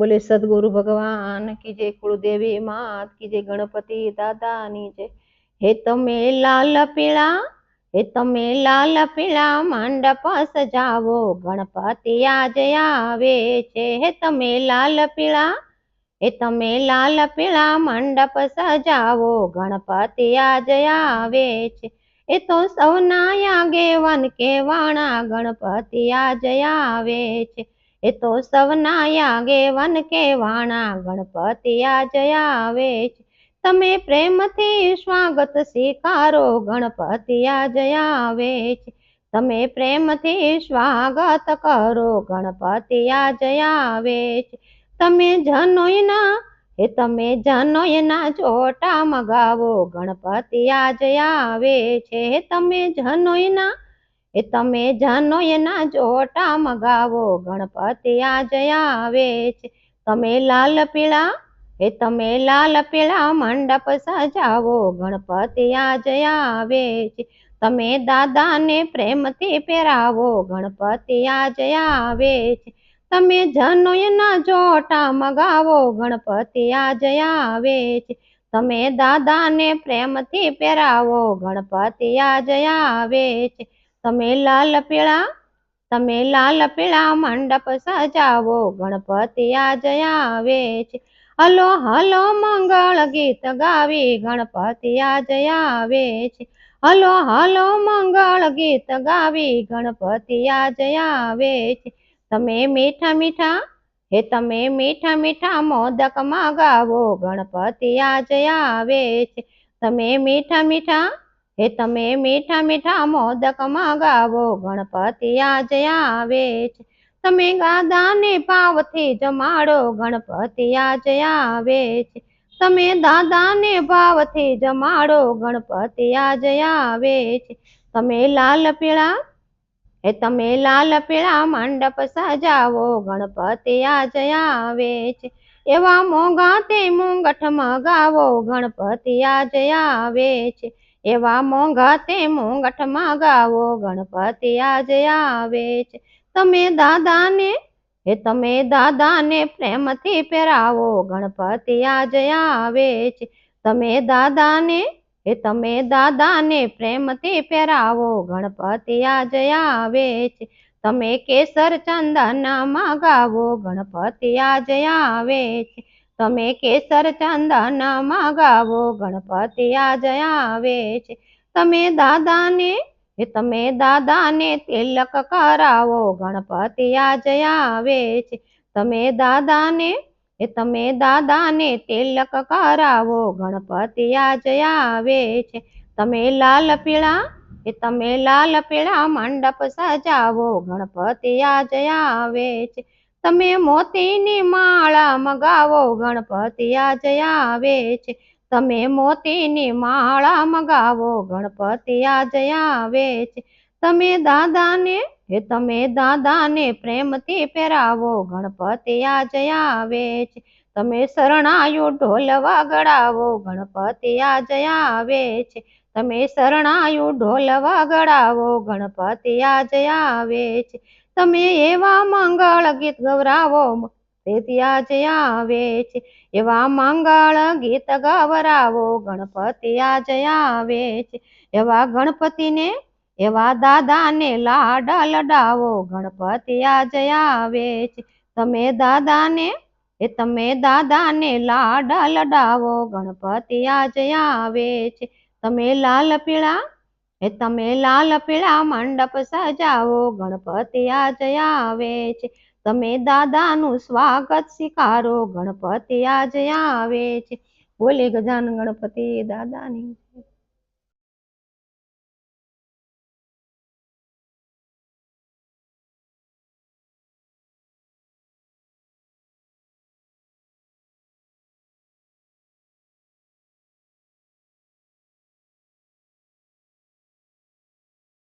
બોલે, સદગુરુ ભગવાન કી જય કુળદેવી માત, કી જય ગણપતિ દાદાની જય. હે તમે લાલ પીળા, હે તમે લાલ પીળા મંડપ સજાવો, ગણપતિ આજે આવે છે. હે તમે લાલ પીળા, હે તમે લાલ પીળા મંડપ સજાવો, ગણપતિ આજે આવે છે. એ તો સૌના આગેવન કેવાણા ગણપતિ આજે આવે છે. એ તો સૌના આગેવાન કેવાણા ગણપતિ જયા આવે છે તમે પ્રેમથી સ્વાગત સ્વીકારો ગણપતિ જયા આવે છે તમે પ્રેમથી સ્વાગત કરો ગણપતિ જયા આવે છે તમે જનોયના, એ તમે જનોયના જોટા મગાવો ગણપતિ જયા આવે છે તમે જનોયના એ તમે જનોયના જોટા મગાવો, ગણપતિ આજે આવે છે. તમે લાલ પીળા, એ તમે લાલ પીળા મંડપ સજાવો, ગણપતિ આજે આવે છે. તમે દાદાને પ્રેમથી પહેરાવો, ગણપતિ આજે આવે છે. તમે જનોયના જોટા મગાવો, ગણપતિ આજે આવે છે. તમે દાદાને પ્રેમથી પહેરાવો, ગણપતિ આજે આવે છે. તમે લાલ પીળા, તમે લાલ પીળા મંડપ સજાવો, ગણપતિ આજે આવે છે. હલો હલો, મંગળ ગીત ગાવી, ગણપતિ આજે આવે છે. હલો હલો, મંગળ ગીત ગાવી, ગણપતિ આજે આવે છે. તમે મીઠા મીઠા, હે તમે મીઠા મીઠા મોદક ગાવો ગણપતિ આજે આવે છે. તમે મીઠા મીઠા હે તમે મીઠા મીઠા મોદકમાં ગાવો, ગણપતિ આજે આવે છે. તમે ગાદાને ભાવથી જમાડો, ગણપતિ આજે આવે છે. તમે દાદાને ભાવથી જમાડો, ગણપતિ આજે આવે છે. તમે લાલ પીળા એ તમે લાલ પીળા મંડપ સજાવો, ગણપતિ આજે આવે છે. એવા મોંઘા તે મુંગઠ મગાવો ગણપતિ આજે આવે છે. એવા મોંઘા તે મુંગઠ ગાવો. ગણપતિ આજે આવે છે. તમે દાદાને, એ તમે દાદાને પ્રેમથી પહેરાવો. ગણપતિ આજે આવે છે. તમે દાદાને, એ તમે દાદાને પ્રેમથી પહેરાવો. ગણપતિ આજે આવે છે. તમે કેસર ચંદન ગાવો. ગણપતિ આજે આવે છે. તમે કેસર ચંદન મગાવો, ગણપતિ આજે આવે છે. તમે દાદાને, એ તમે દાદાને તિલક કરાવો, ગણપતિ આજે આવે છે. તમે દાદાને, એ તમે દાદાને તિલક કરાવો, ગણપતિ આજે આવે છે. તમે લાલ પીળા તમે લાલ પીળા મંડપ સજાવો, ગણપતિ આજે આવે છે. તમે મોતીની માળા મગાવો, ગણપતિ આજે આવે છે. તમે મોતીની માળા મગાવો, ગણપતિ આજે આવે છે. તમે દાદાને હે તમે દાદાને પ્રેમથી પહેરાવો, ગણપતિ આજે આવે છે. તમે શરણાયુ ઢોલ વાગડાવો ગણપતિ આજે આવે છે. તમે શરણાયું ઢોલ વગડાવો ગણપતિ આજે આવે છે. તમે એવા મંગળ ગીત ગવરાવો. આજે આવે છે, એવા મંગળ ગીત ગવરાવો. ગણપતિ આજે આવે છે, એવા ગણપતિને, એવા દાદાને લાડ લડાવો. ગણપતિ આજે આવે છે, તમે દાદાને, એ તમે દાદાને લાડ લડાવો. ગણપતિ આજે આવે છે, તમે લાલ પીળા એ તમે લાલ પીળા મંડપ સજાવો, ગણપતિ આજે આવે છે તમે દાદાનું સ્વાગત સ્વીકારો, ગણપતિ જયા આવે છે બોલે ગજાન ગણપતિ દાદાની જય.